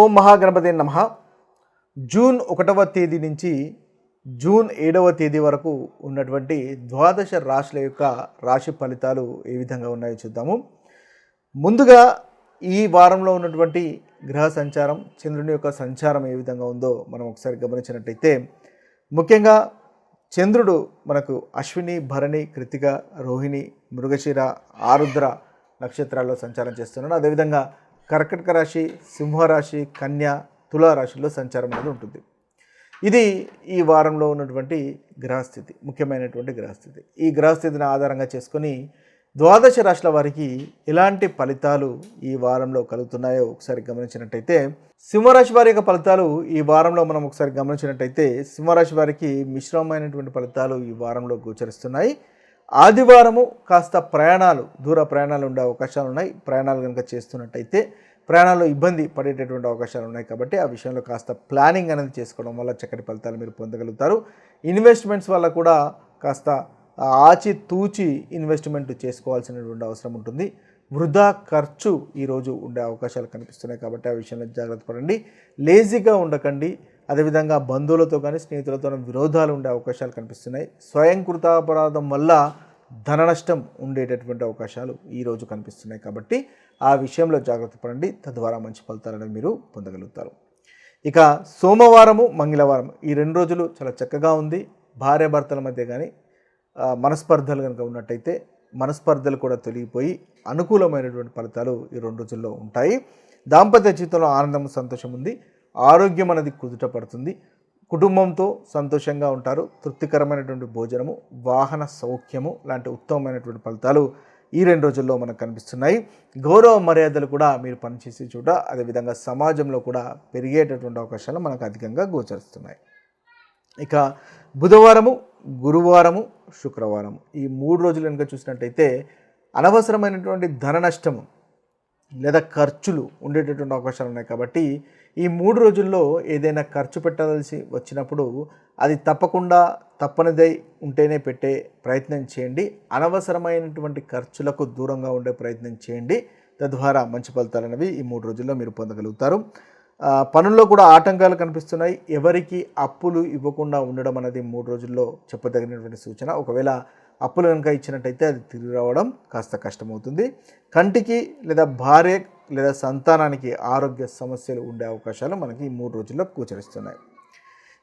ఓం మహాగణపతి నమ. జూన్ ఒకటవ తేదీ నుంచి జూన్ ఏడవ తేదీ వరకు ఉన్నటువంటి ద్వాదశ రాశుల యొక్క రాశి ఫలితాలు ఏ విధంగా ఉన్నాయో చూద్దాము. ముందుగా ఈ వారంలో ఉన్నటువంటి గ్రహ సంచారం చంద్రుని యొక్క సంచారం ఏ విధంగా ఉందో మనం ఒకసారి గమనించినట్టయితే ముఖ్యంగా చంద్రుడు మనకు అశ్విని భరణి కృతిక రోహిణి మృగశిర ఆరుద్ర నక్షత్రాల్లో సంచారం చేస్తున్నాడు. అదేవిధంగా కర్కటక రాశి సింహరాశి కన్య తులారాశిలో సంచారం అనేది ఉంటుంది. ఇది ఈ వారంలో ఉన్నటువంటి గ్రహస్థితి ముఖ్యమైనటువంటి గ్రహస్థితి. ఈ గ్రహస్థితిని ఆధారంగా చేసుకొని ద్వాదశ రాశుల వారికి ఎలాంటి ఫలితాలు ఈ వారంలో కలుగుతున్నాయో ఒకసారి గమనించినట్టయితే సింహరాశి వారి యొక్క ఫలితాలు ఈ వారంలో మనం ఒకసారి గమనించినట్టయితే సింహరాశి వారికి మిశ్రమమైనటువంటి ఫలితాలు ఈ వారంలో గోచరిస్తున్నాయి. ఆదివారము కాస్త ప్రయాణాలు దూర ప్రయాణాలు ఉండే అవకాశాలు ఉన్నాయి. ప్రయాణాలు కనుక చేస్తున్నట్టయితే ప్రయాణాల్లో ఇబ్బంది పడేటటువంటి అవకాశాలు ఉన్నాయి కాబట్టి ఆ విషయంలో కాస్త ప్లానింగ్ అనేది చేసుకోవడం వల్ల చక్కటి ఫలితాలు మీరు పొందగలుగుతారు. ఇన్వెస్ట్మెంట్స్ వల్ల కూడా కాస్త ఆచి తూచి ఇన్వెస్ట్మెంట్ చేసుకోవాల్సినటువంటి అవసరం ఉంటుంది. వృధా ఖర్చు ఈరోజు ఉండే అవకాశాలు కనిపిస్తున్నాయి కాబట్టి ఆ విషయంలో జాగ్రత్త పడండి. లేజీగా ఉండకండి. అదేవిధంగా బంధువులతో కానీ స్నేహితులతో విరోధాలు ఉండే అవకాశాలు కనిపిస్తున్నాయి. స్వయంకృతాపరాధం వల్ల ధన నష్టం ఉండేటటువంటి అవకాశాలు ఈరోజు కనిపిస్తున్నాయి. కాబట్టి ఆ విషయంలో జాగ్రత్త పడండి. తద్వారా మంచి ఫలితాలను మీరు పొందగలుగుతారు. ఇక సోమవారము మంగళవారం ఈ రెండు రోజులు చాలా చక్కగా ఉంది. భార్యాభర్తల మధ్య కానీ మనస్పర్ధలు కనుక ఉన్నట్టయితే మనస్పర్ధలు కూడా తొలగిపోయి అనుకూలమైనటువంటి ఫలితాలు ఈ రెండు రోజుల్లో ఉంటాయి. దాంపత్య జీవితంలో ఆనందం సంతోషం ఉంది. ఆరోగ్యం అనేది కుదుట పడుతుంది. కుటుంబంతో సంతోషంగా ఉంటారు. తృప్తికరమైనటువంటి భోజనము వాహన సౌఖ్యము లాంటి ఉత్తమమైనటువంటి ఫలితాలు ఈ రెండు రోజుల్లో మనకు కనిపిస్తున్నాయి. గౌరవ మర్యాదలు కూడా మీరు పనిచేసే చోట అదేవిధంగా సమాజంలో కూడా పెరిగేటటువంటి అవకాశాలు మనకు అధికంగా గోచరిస్తున్నాయి. ఇక బుధవారము గురువారము శుక్రవారం ఈ మూడు రోజులు కనుక చూసినట్టయితే అనవసరమైనటువంటి ధన నష్టము లేదా ఖర్చులు ఉండేటటువంటి అవకాశాలు ఉన్నాయి కాబట్టి ఈ మూడు రోజుల్లో ఏదైనా ఖర్చు పెట్టాల్సి వచ్చినప్పుడు అది తప్పకుండా తప్పనిదై ఉంటేనే పెట్టే ప్రయత్నం చేయండి. అనవసరమైనటువంటి ఖర్చులకు దూరంగా ఉండే ప్రయత్నం చేయండి. తద్వారా మంచి ఫలితాలు అనేవి ఈ మూడు రోజుల్లో మీరు పొందగలుగుతారు. పనుల్లో కూడా ఆటంకాలు కనిపిస్తున్నాయి. ఎవరికి అప్పులు ఇవ్వకుండా ఉండడం అనేది మూడు రోజుల్లో చెప్పదగినటువంటి సూచన. ఒకవేళ అప్పులు కనుక ఇచ్చినట్టయితే అది తిరిగి రావడం కాస్త కష్టమవుతుంది. కంటికి లేదా భార్య లేదా సంతానానికి ఆరోగ్య సమస్యలు ఉండే అవకాశాలు మనకి ఈ మూడు రోజుల్లో గోచరిస్తున్నాయి.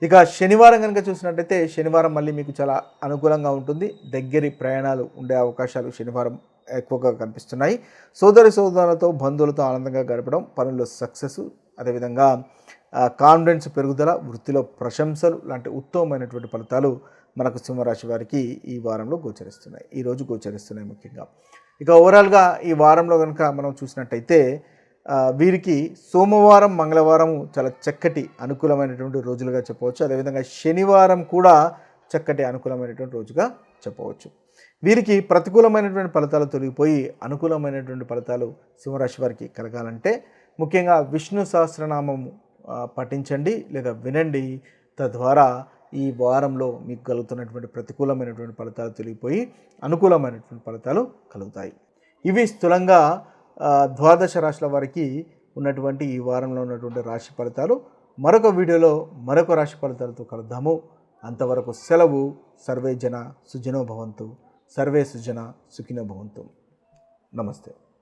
ఇక శనివారం కనుక చూసినట్టయితే శనివారం మళ్ళీ మీకు చాలా అనుకూలంగా ఉంటుంది. దగ్గరి ప్రయాణాలు ఉండే అవకాశాలు శనివారం ఎక్కువగా కనిపిస్తున్నాయి. సోదరి సోదరులతో బంధువులతో ఆనందంగా గడపడం పనుల్లో సక్సెస్ అదేవిధంగా కాన్ఫిడెన్స్ పెరుగుదల వృత్తిలో ప్రశంసలు లాంటి ఉత్తమమైనటువంటి ఫలితాలు మనకు సింహరాశి వారికి ఈ వారంలో గోచరిస్తున్నాయి. ఈరోజు గోచరిస్తున్నాయి ముఖ్యంగా. ఇక ఓవరాల్గా ఈ వారంలో కనుక మనం చూసినట్టయితే వీరికి సోమవారం మంగళవారం చాలా చక్కటి అనుకూలమైనటువంటి రోజులుగా చెప్పవచ్చు. అదేవిధంగా శనివారం కూడా చక్కటి అనుకూలమైనటువంటి రోజుగా చెప్పవచ్చు. వీరికి ప్రతికూలమైనటువంటి ఫలితాలు తొలగిపోయి అనుకూలమైనటువంటి ఫలితాలు సింహరాశి వారికి కలగాలంటే ముఖ్యంగా విష్ణు సహస్రనామము పఠించండి లేదా వినండి. తద్వారా ఈ వారంలో మీకు కలుగుతున్నటువంటి ప్రతికూలమైనటువంటి ఫలితాలు తొలగిపోయి అనుకూలమైనటువంటి ఫలితాలు కలుగుతాయి. ఇవి స్థూలంగా ద్వాదశ రాశుల వారికి ఉన్నటువంటి ఈ వారంలో ఉన్నటువంటి రాశి ఫలితాలు. మరొక వీడియోలో మరొక రాశి ఫలితాలతో కలుద్దాము. అంతవరకు సెలవు. సర్వే జన సుజనో భవంతు. సర్వే సుజన సుఖినో భవంతు. నమస్తే.